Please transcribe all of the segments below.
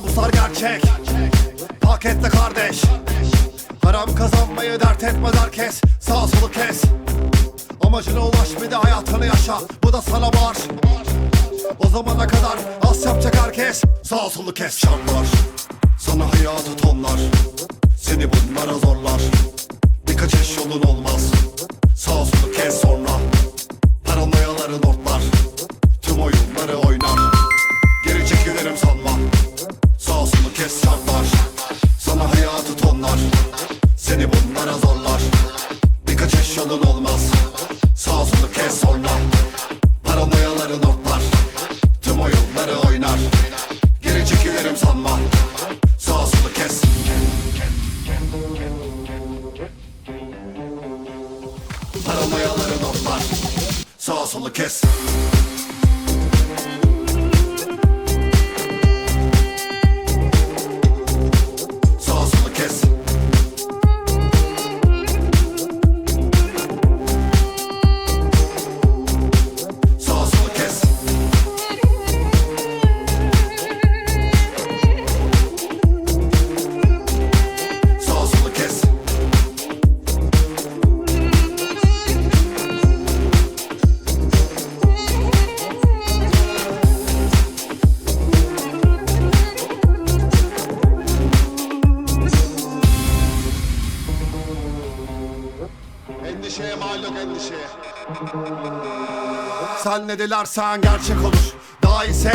Kabuslar gerçek. Paketle kardeş. Haram kazanmayı dert etmez herkes. Sağ solu kes. Amacına ulaş bir de hayatını yaşa. Bu da sana var. O zamana kadar az yapacak herkes. Sağ solu kes. Şartlar Sana hayatı tonlar. Seni bunlara zorlar Bir kaçış yolun olmaz. Sağ solu kes sonra. Paranoyaların ortlar Tüm oyunları oynar. Geri çekilirim sanma. Sağ solu kes. Paranoyaların ortlar Sağ solu kes Endişeye mal endişeye. Sen ne dilersen gerçek olur. Daha iyi sev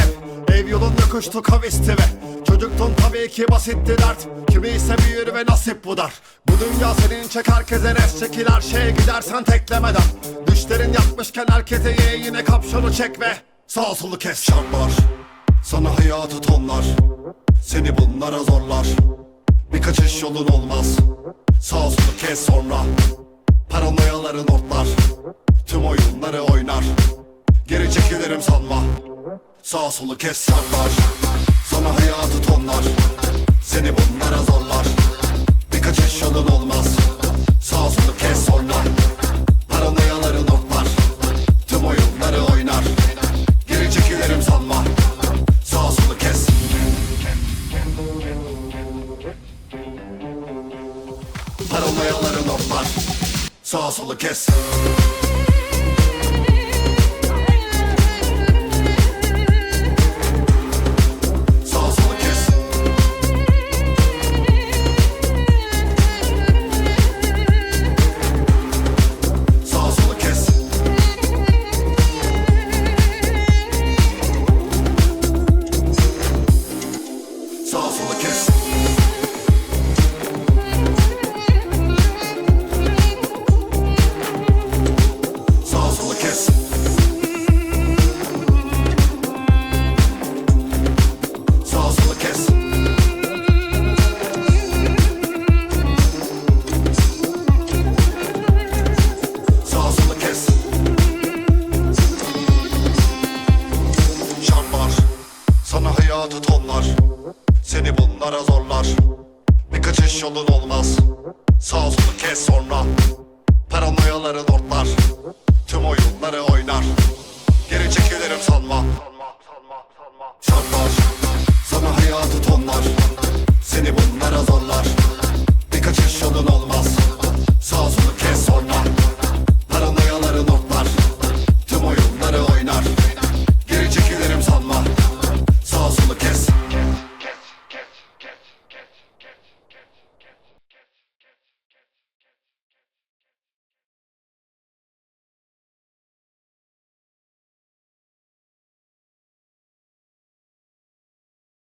Ev yolunda kuştu kavisti ve Çocuktun tabii ki basitti dert. Kimi ise büyür ve nasip bu dar. Bu dünya senin çek herkese res çekil her şeye gidersen teklemeden. Düşlerin yakmışken herkese ye yine kapşonu çek ve Sağ solu kes. Şartlar Sana hayatı tonlar. Seni bunlara zorlar. Bir kaçış yolun olmaz. Sağ solu kes sonra Paranoyaların ortlar Tüm oyunları oynar. Geri çekilirim sanma. Sağ solu kes şartlar Sana hayatı tonlar. Seni bunlara zorlar. Bir kaçış yolun olmaz. Sağ solu kes sonra Sağ solu kes hayatı tonlar. Seni bunlara zorlar. Bir kaçış yolun olmaz. Sağ solu kes sonra. Paranoyaların ortlar Tüm oyunları oynar. Geri çekilirim sanma. Şartlar Sana hayatı tonlar. Seni bunlara zorlar